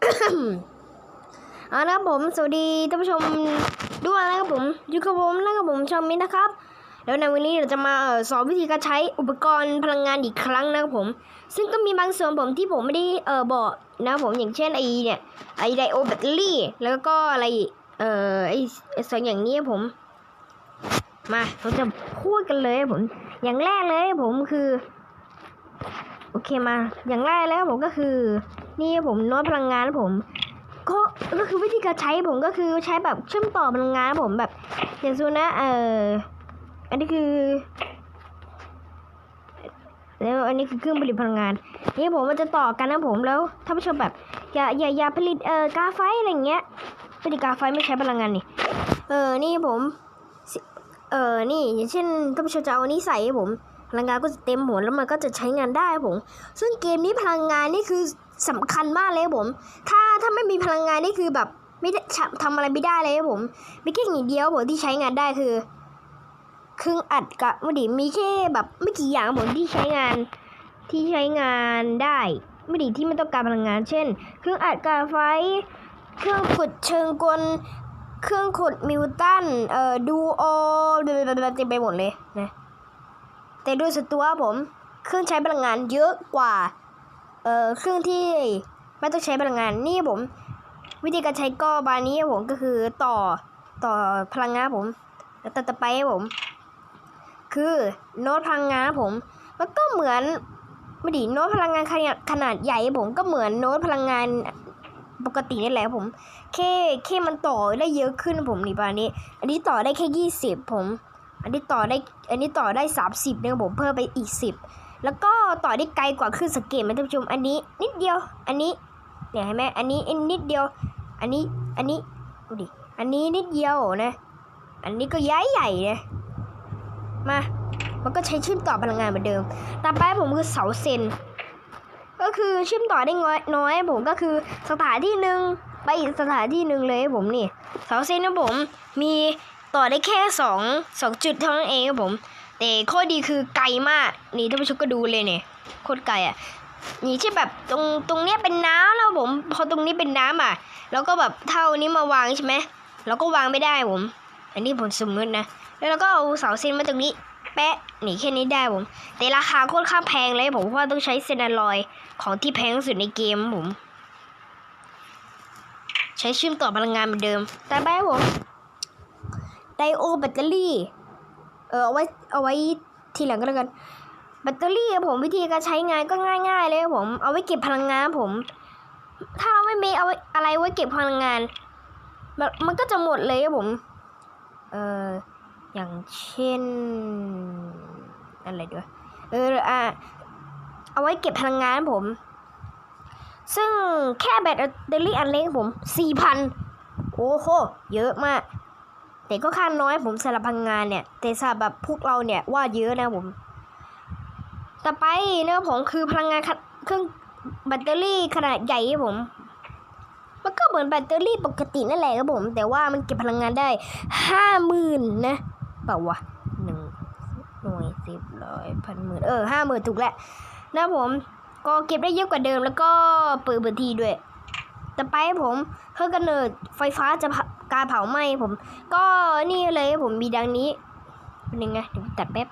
เอาละครับผมสวัสดีท่านผู้ชมด้วยนะครับผมอยู่กับผมแล้วกับผมชอมมินนะครับ แล้วในวันนี้เราจะมาสอนวิธีการใช้อุปกรณ์พลังงานอีกครั้งนะครับผม ซึ่งก็มีบางส่วนผมที่ผมไม่ได้เออบอกนะครับผมอย่างเช่นไอเนี่ยไอไดโอแบตเตอรี่ แล้วก็อะไรเออไอไอ้ส่วนอย่างนี้ผม มาเราจะพูดกันเลยผม อย่างแรกเลยผมคือ โอเคมาอย่างแรกแล้วผมก็คือ นี่ผมโน้ตพลังงานผม ก็ก็คือวิธีการใช้ผมก็คือใช้แบบเชื่อมต่อพลังงานผมแบบอย่างสมมุตินะเอออันนี้คือ แล้วอันนี้คือเครื่องผลิตพลังงาน นี่ผมมันจะต่อกันนะผมแล้วท่านผู้ชมแบบอย่าอย่าอย่าผลิตเอ่อกาไฟอะไรเงี้ยผลิตกาไฟไม่ใช้พลังงานนี่เออนี่ผม เออนี่อย่างเช่นท่านผู้ชมจะเอานี้ใส่ให้ผม พลังงานก็จะเต็มหมดแล้วมันก็จะใช้งานได้ผม ซึ่งเกมนี้พลังงานนี่คือสำคัญมากเลยผม ถ้าถ้าไม่มีพลังงานนี่คือแบบไม่ได้ทำอะไรไม่ได้เลยผม มีแค่อย่างเดียวผมที่ใช้งานได้คือเครื่องอัดกับไม่ดีมีแค่แบบไม่กี่อย่างผมที่ใช้งานที่ใช้งานได้ไม่ดีที่ไม่ต้องการพลังงาน เช่น เครื่องอัดกาไฟ เครื่องขุดเชิงกล เครื่องขุดมิวตันเอ่อดูโอเต็มไปหมดเลยนะ แต่ด้วยส่วนตัวผมเครื่องใช้พลังงานเยอะกว่าเอ่อเครื่องที่ไม่ต้องใช้พลังงานนี่ผม วิธีการใช้ก็บานนี้ผมก็คือต่อต่อพลังงานผมแล้วต่อไปผม คือโน้ตพลังงานผมมันก็เหมือนไม่ดีโน้ตพลังงานขนาดขนาดใหญ่ผมก็เหมือนโน้ตพลังงานปกตินี่แหละผมแค่แค่มันต่อได้เยอะขึ้นผมนี่ปานี้ อันนี้ต่อได้แค่ยี่สิบผม อันนี้ต่อได้ อันนี้ต่อได้สามสิบเนี่ยผมเพิ่มไปอีกสิบแล้วก็ต่อได้ไกลกว่าขึ้นสงเกตไหมท่านผู้ชม อันนี้นิดเดียว อันนี้ เนี่ยเห็นไหมอันนี้อันนิดเดียว อันนี้ อันนี้ ดูดิ อันนี้นิดเดียวนะ อันนี้ก็ย้ายใหญ่นะ มา มันก็ใช้เชื่อมต่อพลังงานเหมือนเดิม ต่อไปผมคือเสาเซน ก็คือเชื่อมต่อได้น้อยน้อยผมก็คือสถานที่หนึ่งไปอีกสถานที่หนึ่งเลยผมนี่ เสาเซนนะผม มี ต่อได้แค่สองสองจุดเท่านั้นเองครับผม แต่ข้อดีคือไกลมาก นี่ท่านผู้ชมก็ดูเลยเนี่ยโคตรไกลอะนี่ที่แบบตรงตรงเนี้ยเป็นน้ำแล้วผม พอตรงนี้เป็นน้ำอะ แล้วก็แบบเท่านี้มาวางใช่ไหมแล้วก็วางไม่ได้ผม อันนี้ผมสมมตินะ แล้วเราก็เอาเสาเซนมาตรงนี้ แปะหนีแค่นี้ได้ผม แต่ราคาโคตรข้างแพงเลยผมเพราะว่าต้องใช้เซนารอยของที่แพงที่สุดในเกมผม ใช้เชื่อมต่อพลังงานเหมือนเดิมแต่ไปครับผม ไดโอแบตเตอรี่ เออเอาไว้เอาไว้ทีหลังก็แล้วกัน แบตเตอรี่ผมวิธีการใช้งานก็ง่าย ๆ เลยผมเอาไว้เก็บพลังงานผม ถ้าเราไม่มีเอาไว้อะไรไว้เก็บพลังงานมันมันก็จะหมดเลยครับผม เอออย่างเช่นอะไรดีวะเอออะเอาไว้เก็บพลังงานผม ซึ่งแค่แบตเตอรี่อันเล็กผมสี่พันโอ้โห เยอะมาก แต่ก็ค่าน้อยผมสำหรับพลังงานเนี่ย แต่สำหรับแบบพวกเราเนี่ยว่าเยอะนะผม ต่อไปนะครับผมคือพลังงานขเครื่องแบตเตอรี่ขนาดใหญ่ครับผม มันก็เหมือนแบตเตอรี่ปกตินั่นแหละครับผม แต่ว่ามันเก็บพลังงานได้ห้าหมื่นนะเปล่าวะหนึ่งหน่วยสิบร้อยพันหมื่นเออห้าหมื่นถูกแล้วนะผม ก็เก็บได้เยอะกว่าเดิมแล้วก็เปิดพื้นที่ด้วย ต่อไปผมเครื่องกำเนิดไฟฟ้าจะ การเผาไหม้ผม ก็นี่เลยผมมีดังนี้เป็นยังไงเดี๋ยวตัดแป๊บ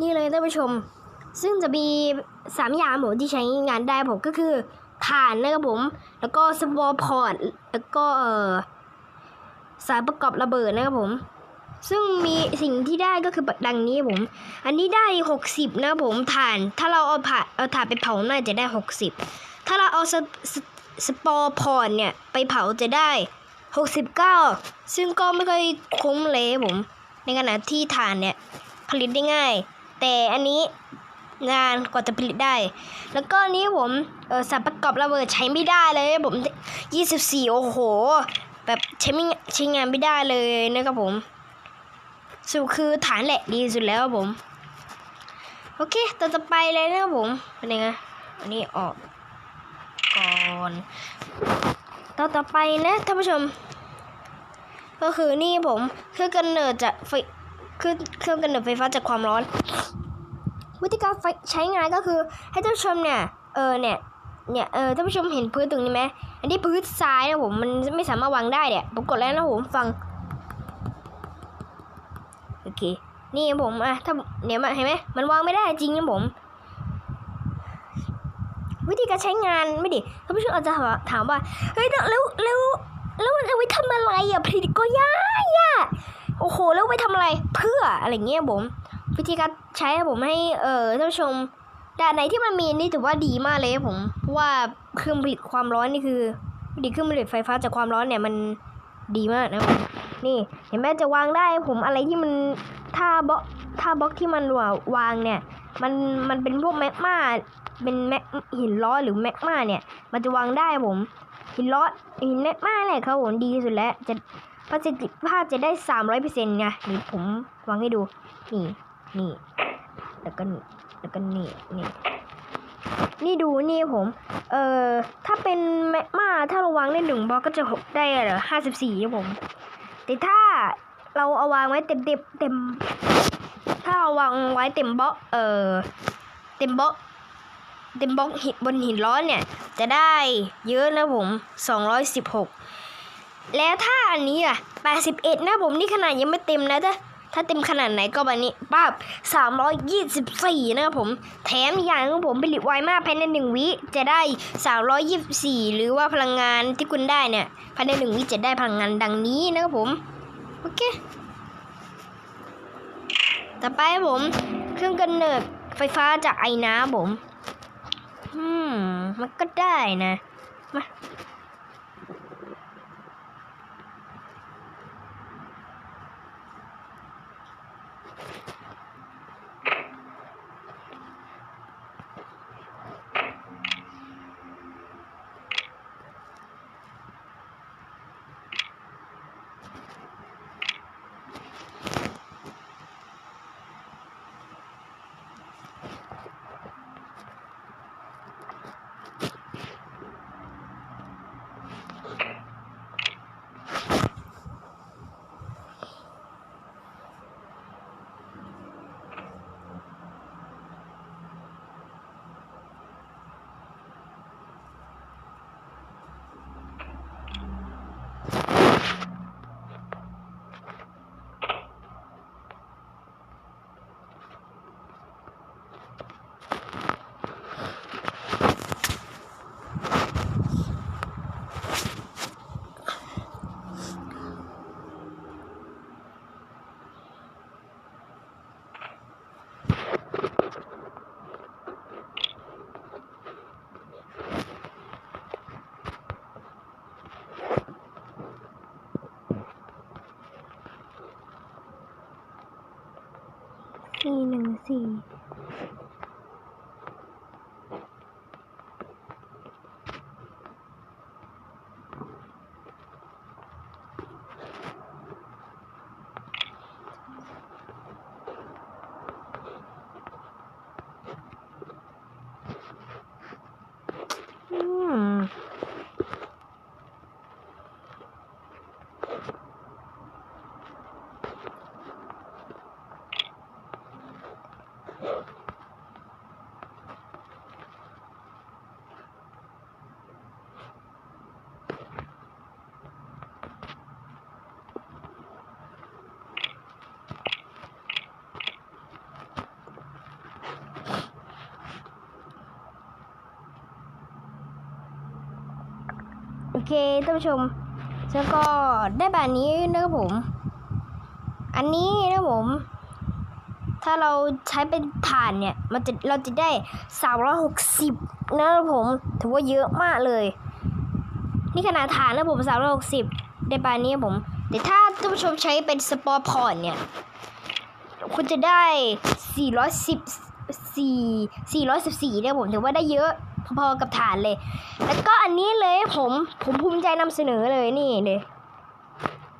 นี่เลยท่านผู้ชม ซึ่งจะมีสามอย่างผมที่ใช้งานได้ผมก็คือถ่านนะครับผม แล้วก็สวอพอร์ตแล้วก็เออสายประกอบระเบิดนะครับผม ซึ่งมีสิ่งที่ได้ก็คือดังนี้ผม อันนี้ได้หกสิบนะครับผมถ่าน ถ้าเราเอาผ่าเอาถ่านไปเผาน่าจะได้หกสิบถ้าเราเอาสสสปอร์พอร์ตเนี่ยไปเผาจะได้ หกสิบเก้าซึ่งก็ไม่ค่อยคุ้มเลยผม ในขณะที่ถ่านเนี่ย ผลิตได้ง่าย แต่อันนี้งานกว่าจะผลิตได้ แล้วก็นี้ผมเออสารประกอบระเบิดใช้ไม่ได้เลยผม 24 โอ้โห แบบใช้ไม่ใช้งานไม่ได้เลยนะครับผมสรุปคือฐานแหละดีสุดแล้วครับผม โอเคต่อต่อไปเลยนะครับผม เป็นยังไงอันนี้ออกก่อน ต่อต่อไปนะท่านผู้ชม ก็คือนี่ผมเครื่องกำเนิดจากไฟคือเครื่องกำเนิดไฟฟ้าจากความร้อน วิธีการใช้งานก็คือให้ท่านผู้ชมเนี่ยเออเนี่ยเนี่ยเออท่านผู้ชมเห็นพื้นตรงนี้ไหมอันนี้พื้นทรายนะผมมันไม่สามารถวางได้เนี่ยผมกดแล้วนะผมฟังโอเคนี่ผมอะถ้าเนี่ยมาเห็นไหมมันวางไม่ได้จริงนะผม วิธีการใช้งานไม่ดิท่านผู้ชมอาจจะถามว่าเฮ้ยแล้วแล้วแล้วมันเอาไว้ทำอะไรอะผลิตก็ยากอะโอ้โหแล้วไว้ทำอะไรเพื่ออะไรเงี้ยผมวิธีการใช้ผมให้เออท่านผู้ชมแต่อันไหนที่มันมีนี่ถือว่าดีมากเลยผมเพราะว่าเครื่องผลิตความร้อนนี่คือวิธีเครื่องผลิตไฟฟ้าจากความร้อนเนี่ยมันดีมากนะผมนี่เห็นไหมจะวางได้ผมอะไรที่มันถ้าบล็อกถ้าบล็อกที่มันวางเนี่ย มันมันเป็นพวกแมกมา เป็นแมกหินล้อหรือแมกมาเนี่ย มันจะวางได้ผมหินล้อหินแมกมาแหละครับผมดีสุดแล้วจะประสิทธิภาพจะได้สามร้อยเปอร์เซ็นต์ไงหรือผมวางให้ดูนี่นี่แล้วก็นี่แล้วก็นี่นี่นี่ดูนี่ผม เอ่อ ถ้าเป็นแมกมาถ้าเราวางได้หนึ่งบล็อกก็จะหกได้เหรอห้าสิบสี่ครับผม แต่ถ้าเราเอาวางไว้เต็มเต็มเต็ม ถ้าเราวางไว้เต็มบล็อก เอ่อ เต็มบล็อก เต็มบล็อกหินบนหินร้อนเนี่ย จะได้เยอะนะผมสองร้อยสิบหกแล้วถ้าอันนี้อะแปดสิบเอ็ดนะผมนี่ขนาดยังไม่เต็มนะถ้าถ้าเต็มขนาดไหนก็แบบนี้ป้าบสามร้อยยี่สิบสี่นะครับผม แถมอย่างของผมผลิตไวมากภายในหนึ่งวิ จะได้สามร้อยยี่สิบสี่หรือว่าพลังงานที่คุณได้เนี่ยภายในหนึ่งวิจะได้พลังงานดังนี้นะครับผม โอเค ต่อไปผม เครื่องกำเนิดไฟฟ้าจากไอ้น้ำผม อืม มันก็ได้นะ มา สี่ ห เคท่านผู้ชมแล้วก็ได้แบบนี้นะครับผม อันนี้นะครับผม ถ้าเราใช้เป็นถ่านเนี่ย มันจะเราจะได้ 360นะครับผม ถือว่าเยอะมากเลย นี่ขนาดฐานนะผม 360 ได้แบบนี้ผม แต่ถ้าท่านผู้ชมใช้เป็นสปอร์พอร์ตเนี่ย คุณจะได้ 410 4 414เนี่ยผมถือว่าได้เยอะ พอๆกับฐานเลย แล้วก็อันนี้เลยผมผมภูมิใจนำเสนอเลยนี่เลย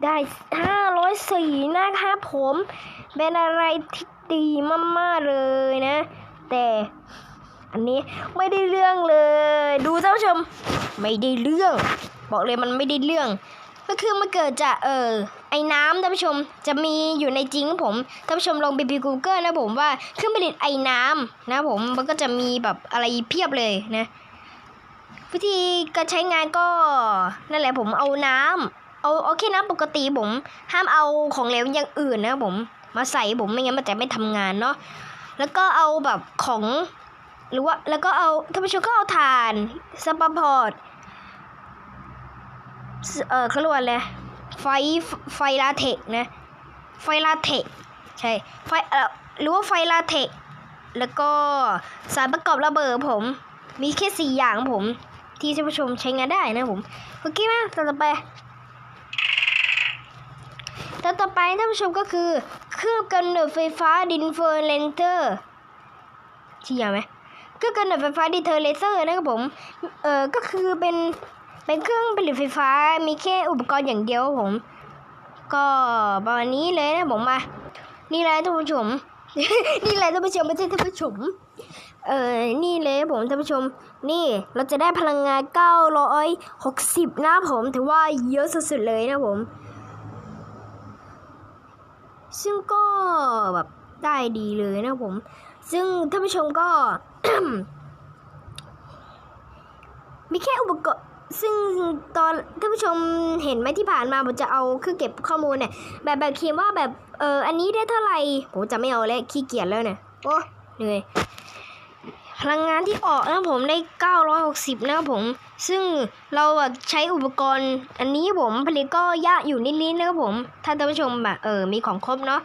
ได้ห้าร้อยสี่นะคะผมเป็นอะไรที่ดีมากๆเลยนะ แต่อันนี้ไม่ได้เรื่องเลย ดูท่านผู้ชม ไม่ได้เรื่อง บอกเลยมันไม่ได้เรื่อง ก็คือมันเกิดจากเออ ไอ้น้ำท่านผู้ชมจะมีอยู่ในจริงผมท่านผู้ชมลองไปพิมพ์ Google นะผมว่าเครื่องผลิตไอ้น้ำนะผมมันก็จะมีแบบอะไรเพียบเลยนะวิธีการใช้งานก็นั่นแหละผมเอาน้ำเอาเอาแค่น้ำปกติผม ห้ามเอาของเหลวอย่างอื่นนะผม มาใส่ผมไม่งั้นมันจะไม่ทำงานเนาะแล้วก็เอาแบบของหรือว่าแล้วก็เอาท่านผู้ชมก็เอาถ่านสปาพอร์ตเออเขาเรียกว่าอะไร ไฟไฟลาเทกนะ ไฟลาเทกใช่ไฟเออหรือว่าไฟลาเทกแล้วก็สารประกอบระเบิดผม มีแค่สี่อย่างผม ที่ท่านผู้ชมใช้งานได้นะผมโอเคไหมต่อไปต่อต่อไปท่านผู้ชมก็คือ เครื่องกำเนิดไฟฟ้าดินเฟอร์เรนเตอร์ที่ยาวไหมเครื่องกำเนิดไฟฟ้าดินเทอร์เลเซอร์นะครับผมเออก็คือเป็น เป็นเครื่องผลิตไฟฟ้ามีแค่อุปกรณ์อย่างเดียวผม ก็ประมาณนี้เลยนะผมมา นี่เลยท่านผู้ชม นี่เลยท่านผู้ชมไม่ใช่ท่านผู้ชม เออนี่เลยผมท่านผู้ชม นี่เราจะได้พลังงาน 960 นะผม ถือว่าเยอะสุดๆเลยนะผม ซึ่งก็แบบได้ดีเลยนะผม ซึ่งท่านผู้ชมก็ มีแค่อุปกรณ์ ซึ่งตอนท่านผู้ชมเห็นไหมที่ผ่านมาผมจะเอาเครื่องเก็บข้อมูลเนี่ยแบบแบบเขียนว่าแบบเอออันนี้ได้เท่าไหร่ผมจะไม่เอาแล้วขี้เกียจแล้วเนี่ยโอ้เหนื่อยพลังงานที่ออกนะผมได้ 960 นะครับผม ซึ่งเราอะใช้อุปกรณ์ อันนี้ผมผลิตก็ยากอยู่นิดๆนะครับผม ถ้าท่านผู้ชมแบบเออมีของครบเนาะ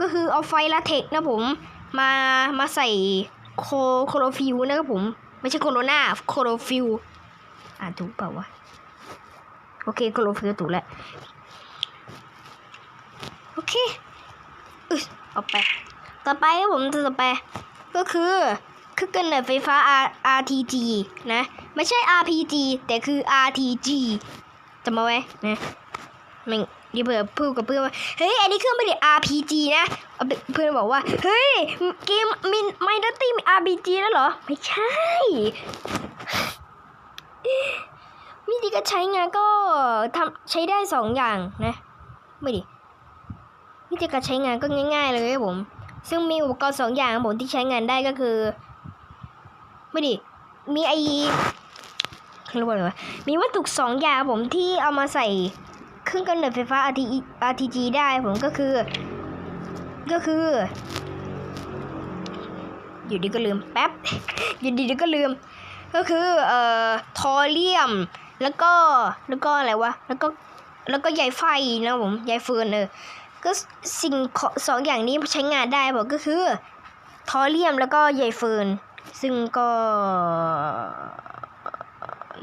ก็คือเอาไฟลาเทกนะผม มามาใส่โคโคโรฟิลนะครับผม ไม่ใช่โคโรนาโคโรฟิล อ่านถูกเปล่าวะ โอเคโคโรฟิลถูกแล้ว โอเคอึเอาไป ต่อไปครับผมต่อไป ก็คือคืองกำเนิดไฟฟ้า R RTG นะ ไม่ใช่ RPG แต่คือ RTG จำมาไว้นะมันดีเผื่อพูดกับเพื่อนว่าเฮ้ยอันนี้เครื่องผลิต RPG นะเอาไปเพื่อนบอกว่าเฮ้ยเกมมินไมดัตตี้มี RPG แล้วเหรอ ไม่ใช่ วิธีการใช้งานก็ทำใช้ได้สองอย่างนะไม่ดิวิธีการใช้งานก็ง่าย ๆ เลยครับผม ซึ่งมีอุปกรณ์สองอย่างผมที่ใช้งานได้ก็คือ ไม่ดิมีไอเขาเรียกว่าอะไรมีวัตถุสองอย่างผมที่เอามาใส่เครื่องกำเนิดไฟฟ้า RT RTG ได้ผมก็คือ ก็คือ อยู่ดีก็ลืมแป๊บ อยู่ดีก็ลืม ก็คือเอ่อทอเรียม แล้วก็แล้วก็อะไรวะแล้วก็แล้วก็ใยไฟนะผมใยเฟิร์นเออก็สิ่งสองอย่างนี้ใช้งานได้บอกก็คือทอเรียมแล้วก็ใยเฟิร์นซึ่งก็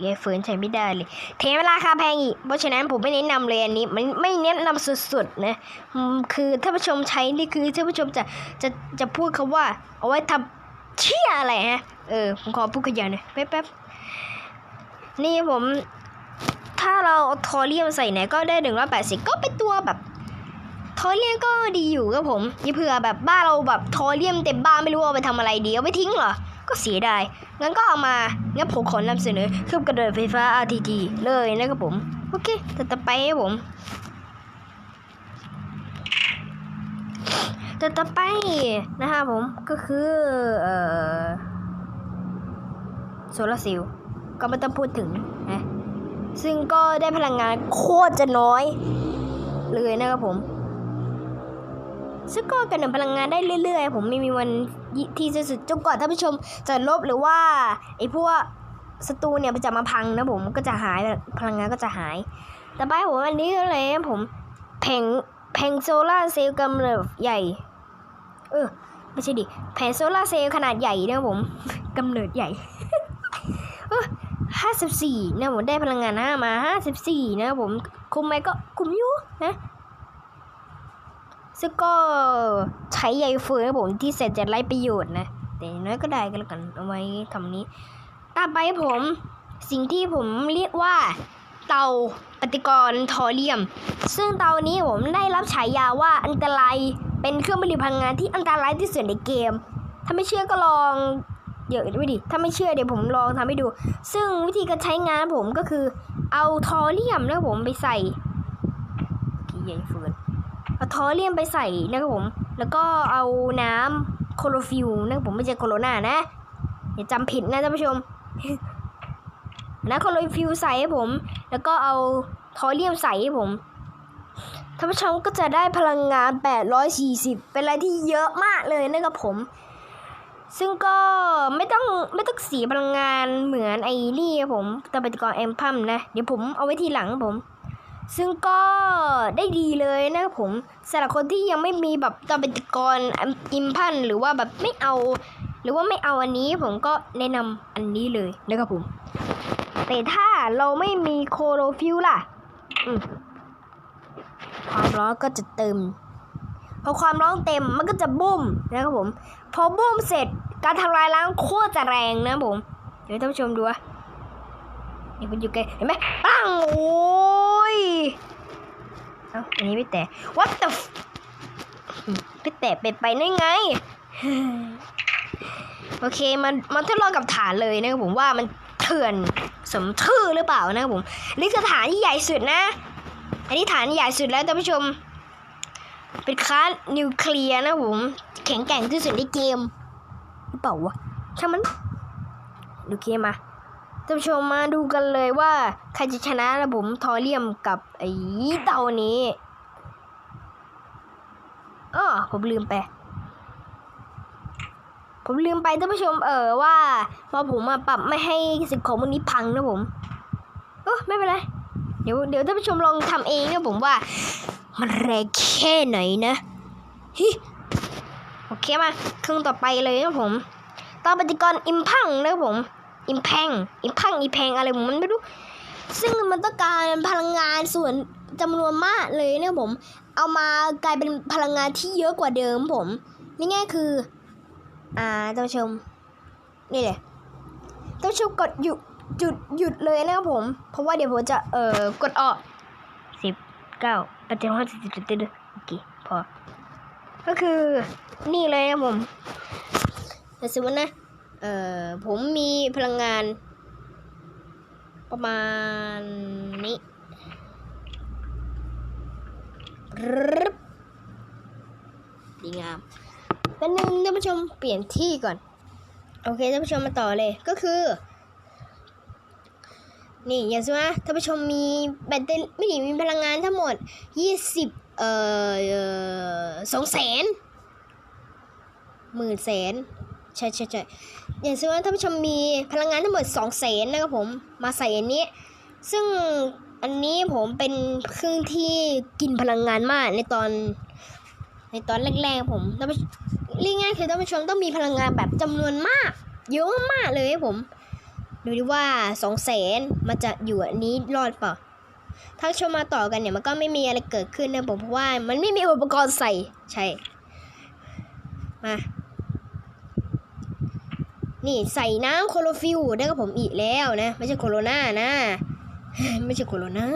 ใยเฟิร์นใช้ไม่ได้เลยเทเวลาคาแพงอีก เพราะฉะนั้นผมไม่แนะนำเลยอันนี้ มันไม่แนะนำสุดๆนะคือถ้าผู้ชมใช้นี่คือถ้าผู้ชมจะจะจะพูดคำว่า เอาไว้ทำ เชี่ยอะไรฮะ เออ ผมขอพูดขยันหน่อยแป๊บๆ นี่ผม ถ้าเราเอาทอเรียมใส่ไหนก็ได้หนึ่งร้อยแปดสิบก็เป็นตัวแบบ ทอเรียมก็ดีอยู่ครับผมยี่เผื่อแบบบ้านเราแบบทอเรียมเต็มบ้านไม่รู้เอาไปทำอะไรดีเอาไปทิ้งเหรอ ก็เสียดาย งั้นก็เอามา งั้นผมขอนำเสนอเครื่องกระโดดไฟฟ้า RTG เลยนะครับผม โอเค ต่ต่อไปครับผม แต่ต่อไปนะครับผมก็คือเอ่อโซลาร์เซลล์ก็ไม่ต้องพูดถึงนะซึ่งก็ได้พลังงานโคตรจะน้อย เลยนะครับผม ซึ่งก็กระหน่ำพลังงานได้เรื่อยๆ ผมไม่มีวันที่จะสุดจนกว่าท่านผู้ชมจะลบหรือว่าไอ้พวกศัตรูเนี่ยจะมาพังนะผมก็จะหายพลังงานก็จะหาย แต่ไปผมอันนี้ก็เลยนะผมแผงแผงโซลาร์เซลล์กำเนิดใหญ่ เออ ไม่ใช่ดิ แผงโซลาร์เซลล์ขนาดใหญ่นะผมกำเนิดใหญ่เออห้าสิบสี่นะผมได้พลังงานห้ามาห้าสิบสี่นะผม คุมไหมก็คุมอยู่นะซึ่งก็ใช้ใยเฟืองครับผมที่เสร็จจะไร้ประโยชน์นะ แต่น้อยก็ได้กันแล้วกันเอาไว้ทำนี้ต่อไปผมสิ่งที่ผมเรียกว่าเตาปฏิกรณ์ทอเรียม ซึ่งเตานี้ผมได้รับฉายาว่าอันตราย เป็นเครื่องผลิตพลังงานที่อันตรายที่สุดในเกม ถ้าไม่เชื่อก็ลอง เดี๋ยวดูดิ ถ้าไม่เชื่อเดี๋ยวผมลองทำให้ดู ซึ่งวิธีการใช้งานผมก็คือ เอาทอเรียมแล้วผมไปใส่กี่ใยเฟืนเอาทอเรียมไปใส่นะครับผม แล้วก็เอาน้ำโคโลฟิลนะครับผมไม่ใช่โคโรนานะอย่าจำผิดนะท่านผู้ชมนะโคโลฟิวใส่ให้ผม แล้วก็เอาทอเรียมใส่ให้ผม ท่านผู้ชมก็จะได้พลังงาน 840 เป็นอะไรที่เยอะมากเลยนะครับผม ซึ่งก็ไม่ต้องไม่ต้องเสียพลังงานเหมือนไอ้นี่ครับผมตะปฏิกรแอมพัมนะ เดี๋ยวผมเอาไว้ทีหลังผม ซึ่งก็ได้ดีเลยนะครับผมสำหรับคนที่ยังไม่มีแบบตะปฏิกรอิมพันหรือว่าแบบไม่เอา หรือว่าไม่เอาอันนี้ผมก็แนะนำอันนี้เลยนะครับผมแต่ถ้าเราไม่มีโคโรฟิลล่ะ อืม ความร้อนก็จะเติมพอความร้อนเต็มมันก็จะบุ้มนะครับผม พอบุ้มเสร็จการทำลายล้างโคตรจะแรงนะครับผม เดี๋ยวท่านผู้ชมดูอะนี่มันอยู่ไกลเห็นไหมปังโอ้ยเอ้าอันนี้ไม่แตะ what the f- ไม่แตะไปไปได้ไง โอเคมันมันทดลองกับฐานเลยนะครับผมว่ามันเถื่อนสมชื่อหรือเปล่านะครับผมนี่คือฐานที่ใหญ่สุดนะ อันนี้ฐานใหญ่สุดแล้วท่านผู้ชม เป็นคลาสนิวเคลียร์นะผม แข็งแกร่งที่สุดในเกมหรือเปล่าวะช่างมันโอเคมาท่านผู้ชมมาดูกันเลยว่าใครจะชนะนะผมทอเรียมกับไอ้เต่านี้อ้อผมลืมไป ผมลืมไปท่านผู้ชมเออว่าพอผมมาปรับไม่ให้สิ่งของพวกนี้พังนะผมเออไม่เป็นไร ดี๋ยวเดี๋ยวท่านผู้ชมลองทำเองนะผมว่า มันแรงแค่ไหนนะฮิโอเคมาเครื่องต่อไปเลยนะผมต่อปฏิกรอิมพังนะผมอิมแพงอิมพังอีแพงอะไรผมมันไม่รู้ ซึ่งมันต้องการพลังงานส่วนจำนวนมากเลยนะผม เอามากลายเป็นพลังงานที่เยอะกว่าเดิมผม นี่ง่ายคือ อ่าท่านผู้ชม นี่เลยท่านผู้ชมกดหยุ ดหยุดหยุดเลยนะครับผม เพราะว่าเดี๋ยวผมจะเอ่อกดออกสิบเก้าปดเจ็ดห้าสิบเจ็ดเจ็ดโอเคพอ ก็คือนี่เลยนะผมแต่สมมตินะ เอ่อผมมีพลังงาน ประมาณนี้ดีงามแป๊บนึงท่านผู้ชมเปลี่ยนที่ก่อน โอเคท่านผู้ชมมาต่อเลยก็คือ นี่อย่างเช่นว่าท่านผู้ชมมีแบตเตอรี่ไม่ดีมีพลังงานทั้งหมด 20 เอ่อสองแสนหมื่นแสนใช่ใช่ใช่อย่างเช่นว่าท่านผู้ชมมีพลังงานทั้งหมด2แสนนะครับผมมาใส่อันนี้ ซึ่งอันนี้ผมเป็นเครื่องที่กินพลังงานมากในตอน ในตอนแรกๆผมท่านผู้ชมเรียกง่ายคือท่านผู้ชมต้องมีพลังงานแบบจำนวนมาก เยอะมากเลยผม ดูดิว่าสองแสนมันจะอยู่อันนี้รอดเปล่าถ้าชมมาต่อกันเนี่ยมันก็ไม่มีอะไรเกิดขึ้นนะผมเพราะว่ามันไม่มีอุปกรณ์ใส่ใช่มานี่ใส่น้ำโคโลฟิลได้กับผมอีกแล้วนะ ไม่ใช่โคโรนานะ ไม่ใช่โคโรนา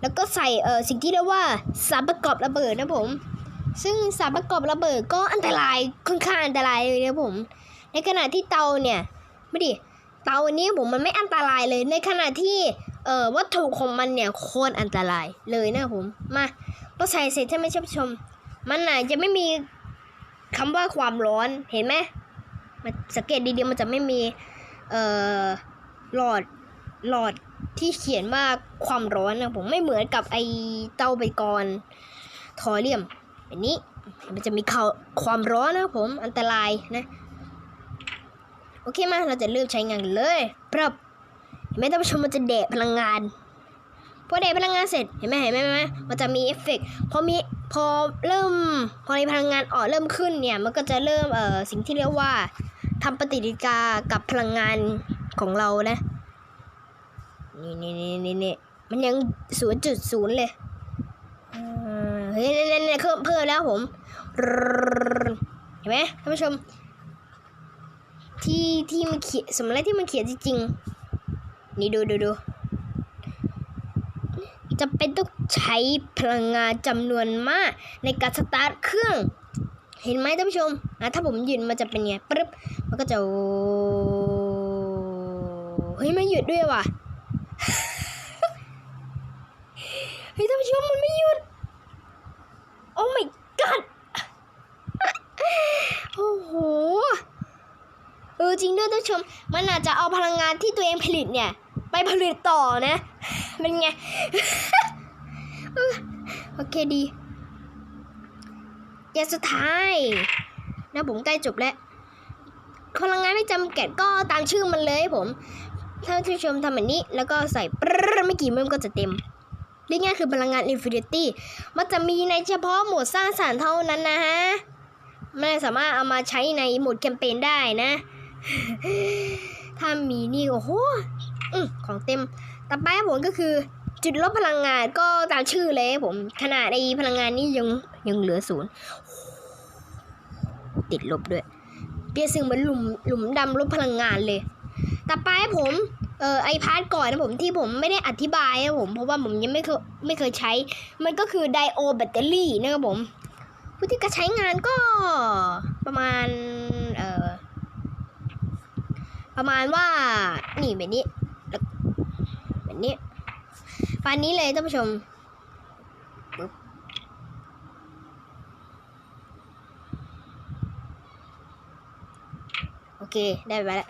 แล้วก็ใส่เออสิ่งที่เรียกว่าสารประกอบระเบิดนะผม ซึ่งสารประกอบระเบิดก็อันตรายค่อนข้างอันตรายเลยนะผม ในขณะที่เตาเนี่ยไม่ดิ เตาอันนี้ผมมันไม่อันตรายเลยในขณะที่เอ่อวัตถุของมันเนี่ยโคตรอันตรายเลยนะผมมาพอใส่เสร็จท่านไม่ชอบชม มันน่ะจะไม่มีคำว่าความร้อนเห็นไหมมันสังเกตดีๆมันจะไม่มีเอ่อหลอดหลอดที่เขียนว่าความร้อนนะผมไม่เหมือนกับไอเตาใบกรทอเรียมอันนี้มันจะมีเขาความร้อนนะผมอันตรายนะ โอเคมาเราจะเริ่มใช้งานกันเลยปรับเห็นไหมท่านผู้ชมมันจะแดดพลังงานพอแดดพลังงานเสร็จเห็นไหมเห็นไหมเห็นไหมมันจะมีเอฟเฟกต์พอมีพอเริ่มพอในพลังงานอ่อนเริ่มขึ้นเนี่ยมันก็จะเริ่มเอ่อสิ่งที่เรียกว่าทำปฏิกิริยากับพลังงานของเรานะนี่นี่นี่นี่นี่มันยังศูนย์จุดศูนย์เลยเฮ้ยนี่นี่เพิ่มเพิ่มแล้วผมเห็นไหมท่านผู้ชม ที่ที่มันเขียนสมมติที่มันเขียนจริงๆนี่ดูดูดูจะเป็นต้องใช้พลังงานจำนวนมากในการสตาร์ทเครื่อง เห็นไหมท่านผู้ชมอะถ้าผมยืนมันจะเป็นไงปึ๊บมันก็จะเฮ้ยไม่หยุดด้วยว่ะเฮ้ยท่านผู้ชมมันไม่หยุด โอ้ my god โอ้โห ออจริงด้วยท่านผู้ชม มันอาจจะเอาพลังงานที่ตัวเองผลิตเนี่ย ไปผลิตต่อนะ เป็นไง โอเคดีอย่างสุดท้ายนะผมใกล้จบแล้วพลังงานไม่จำกัดก็ตามชื่อมันเลยผม ถ้าผู้ชมทำแบบนี้ แล้วก็ใส่ปรไม่กี่เมื่อก็จะเต็มเรียกง่ายคือพลังงาน Infinity มันจะมีในเฉพาะโหมดสร้างสรรค์เท่านั้นนะฮะ ไม่สามารถเอามาใช้ในโหมดแคมเปญได้นะ ถ้ามีนี่โอ้โหอของเต็ม ต่อไปผมก็คือ จุดลบพลังงานก็ตามชื่อเลยผม ขนาดในพลังงานนี้ยังยังเหลือศูนย์ติดลบด้วย เปรียบเสมือนหลุมหลุมดำลบพลังงานเลย ต่อไปผมเออไอพาร์ทก่อนนะผมที่ผมไม่ได้อธิบายนะผมเพราะว่าผมยังไม่เคยไม่เคยใช้ มันก็คือไดโอแบตเตอรี่นะครับผม วิธีการใช้งานก็ประมาณ ประมาณว่านี่แบบนี้แบบนี้ปานนี้เลยท่านผู้ชมโอเคได้ไปแล้ว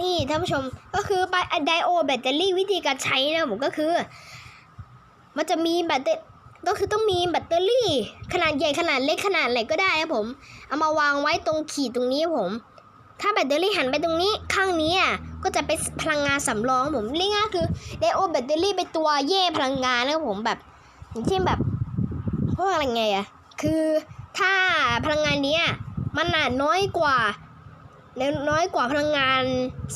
นี่ท่านผู้ชมก็คือไดโอแบตเตอรี่วิธีการใช้นะผมก็คือ มันจะมีแบตเตอรก็คือต้องมีแบตเตอรี่ ขนาดใหญ่ขนาดเล็กขนาดอะไรก็ได้ครับผม เอามาวางไว้ตรงขีดตรงนี้ผม ถ้าแบตเตอรี่หันไปตรงนี้ข้างนี้อะก็จะเป็นพลังงานสำรองผมเรียกง่ายคือไดโอแบตเตอรี่เป็นตัวแย่พลังงานนะครับผมแบบอย่างเช่นแบบพวกอะไรไงอะคือถ้าพลังงานนี้มันหนาน้อยกว่าแล้วน้อยกว่าพลังงาน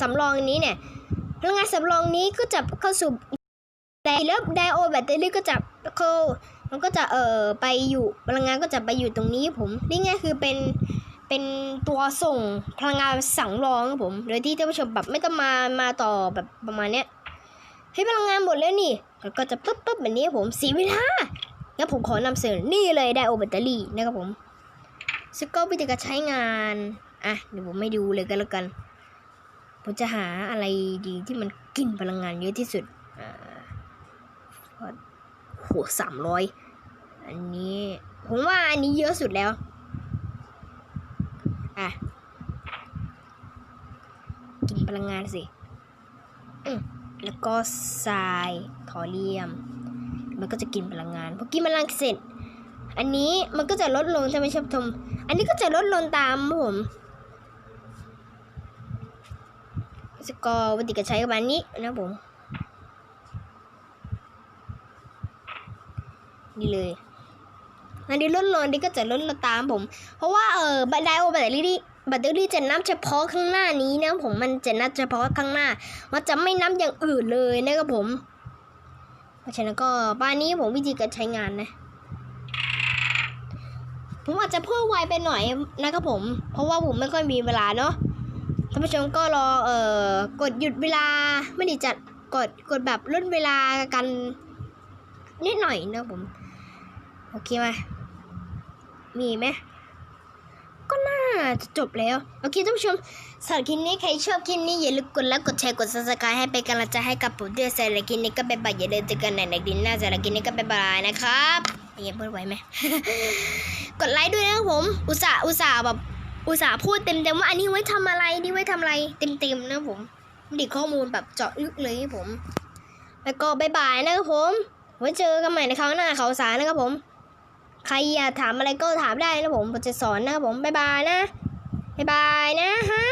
สำรองนี้เนี่ยพลังงานสำรองนี้ก็จะเข้าสู่แต่แล้วไดโอแบตเตอรี่ก็จะเข้ามันก็จะเอ่อไปอยู่พลังงานก็จะไปอยู่ตรงนี้ผมนี่ไงคือเป็น เป็นตัวส่งพลังงานสำรองครับผม โดยที่ท่านผู้ชมแบบไม่ต้องมามาต่อแบบประมาณเนี้ยเฮ้ยพลังงานหมดแล้วนี่ก็จะปึ๊บปึ๊บแบบนี้ผมสีเวลางั้นผมขอนำเสนอนี่เลยไดโอแบตเตอรี่นะครับผมสกอวิธีการใช้งานอะเดี๋ยวผมไม่ดูเลยกันแล้วกัน ผมจะหาอะไรดีที่มันกินพลังงานเยอะที่สุดอ่าโหสามร้อยอันนี้ผมว่าอันนี้เยอะสุดแล้ว อะ กินพลังงานสิ แล้วก็ทรายทอเรียม มันก็จะกินพลังงาน พอกินพลังเสร็จ อันนี้มันก็จะลดลงใช่ไหมครับชมอันนี้ก็จะลดลงตามผมสกอร์วิธีกาใช้ประมาณนี้นะผม นี่เลย อันนี้ลดลงอันนี้ก็จะลดลงตามผม เพราะว่าเออบันไดโอแบตเตอรี่แบตเตอรี่จะนับเฉพาะข้างหน้านี้นะผมมันจะนับเฉพาะข้างหน้า มันจะไม่นับอย่างอื่นเลยนะครับผม เพราะฉะนั้นก็บ้านนี้ผมวิธีการใช้งานนะ ผมอาจจะพูดไวไปหน่อยนะครับผม เพราะว่าผมไม่ค่อยมีเวลาเนาะท่านผู้ชมก็รอเอ่อกดหยุดเวลาไม่ได้จัดกดกดแบบลดเวลากันนิดหน่อยนะผม โอเคไหม มีไหมก็น่าจะจบแล้ว โอเคท่านผู้ชมสำหรับคลิปนี้ใครชอบคลิปนี้อย่าลืมกดไลค์กดแชร์กด subscribe ให้เป็นกำลังใจให้กับผมด้วยสำหรับคลิปนี้ก็บ๊ายบายอย่าลืมเจอกันในในดินหน้าสำหรับคลิปนี้ก็บ๊ายบายนะครับอย่าพูดไว้ไหมกดไลค์ด้วยนะครับผม อุตส่าห์อุตส่าห์แบบอุตส่าห์พูดเต็มๆว่าอันนี้ไว้ทำอะไรนี่ไว้ทำอะไรเต็มๆนะผมดิข้อมูลแบบเจาะลึกเลยผม แล้วก็บายบายนะครับผมไว้เจอกันใหม่ในครั้งหน้าข่าวสารนะครับผม ใครอยากถามอะไรก็ถามได้นะผมผมจะสอนนะครับผมบายบายนะบายบายนะฮะ